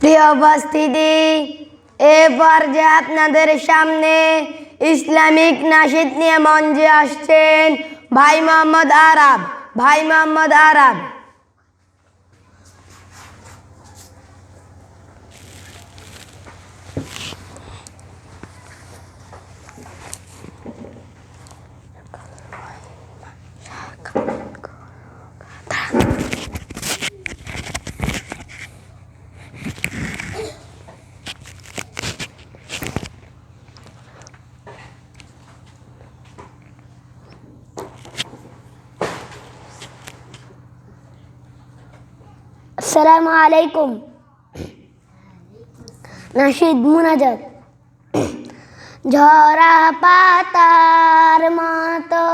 প্রিয় উপস্থিতি এ পর্যায়ে আপনাদের সামনে ইসলামিক নাসিদ নিয়ে মঞ্চে আসছেন ভাই মোহাম্মদ আরাব, ভাই মোহাম্মদ আরাব। আসসালামু আলাইকুম। নাশিদ মুনাজাত। ঝরা পাতার মতো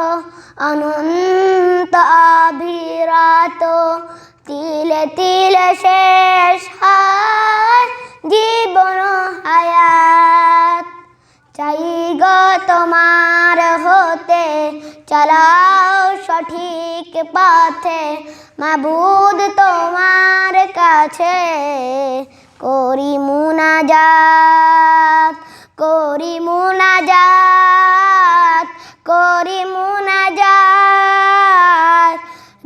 অনন্ত অবিরত, তিলে তিলে শেষ হয় জীবন হায়াত। চাই গো তোমার হতে, চালাও সঠিক পথে। মাবুদ তোমার কাছে করি মুনাজাত করি মুনাজাত করি মুনাজাত।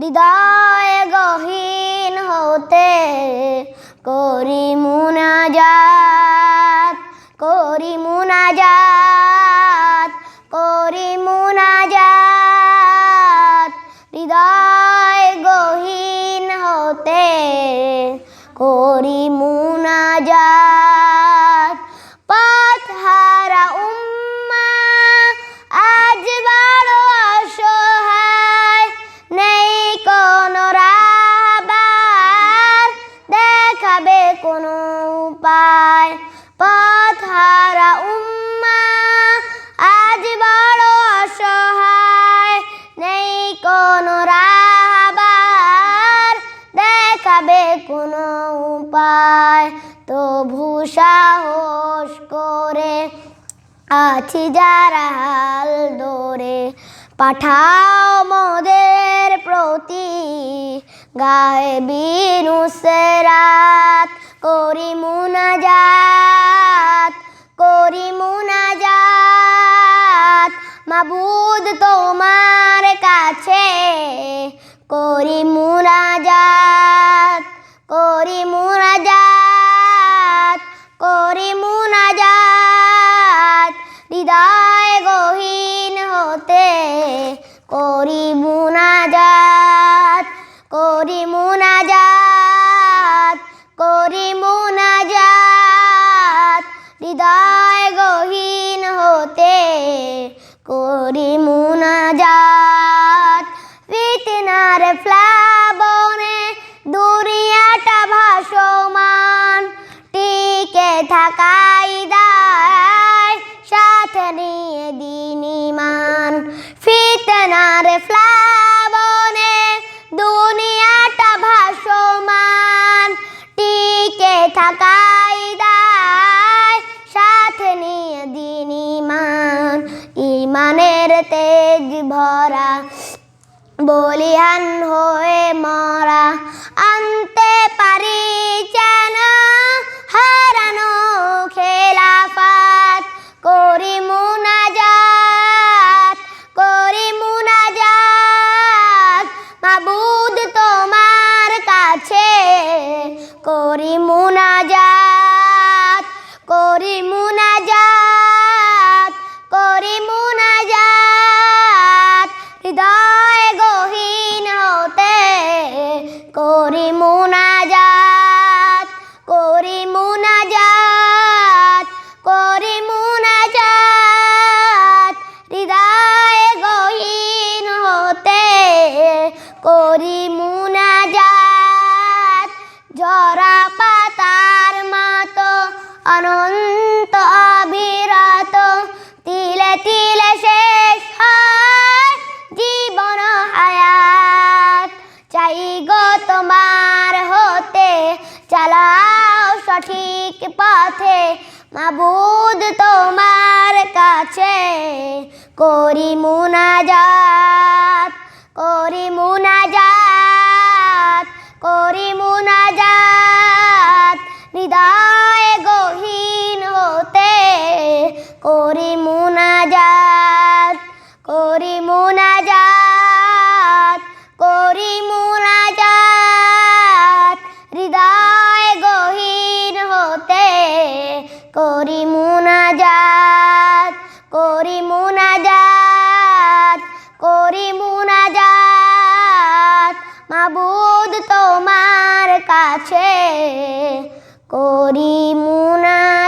হৃদয় গহীন হতে করি মুনাজাত করি মুনাজাত করি মুনাজাত। হৃদয় গহীন হতে করি মুনাজাত উপায় তবু সাহস করে আছি যারা হাল পাঠাও মোদের প্রতি। গায়ে বিনুসরাত করি মুনাজাত করি মুনাজাত। মাবুদ তোমার কাছে, করি মুনাজাত। হৃদয় গহীন হতে করি মুনাজাত করি মুনাজাত করি মুনাজাত হৃদয় গহীন হতে করি মুনাজাত তেজ ভরা বলিহান হয়ে মরা, আনতে পারি যেন হারানো খেলাফাত। করি মুনাজাত করি মুনাজাত মাবুদ তোমার কাছে। করি মুনাজাত করি মুনাজাত করি মুনাজাত করি মুনাজাত করি মুনাজাত। হৃদয় গহীন হতে করি মুনাজাত। জরা পাতার মতো অনন্ত গো তোমার হতে চালাও সঠিক পথে। মাবুদ তোমার কাছে করি মুনাজাত করি মুনাজাত করি মুনাজাত মাবুদ তোমার কাছে করি মুনা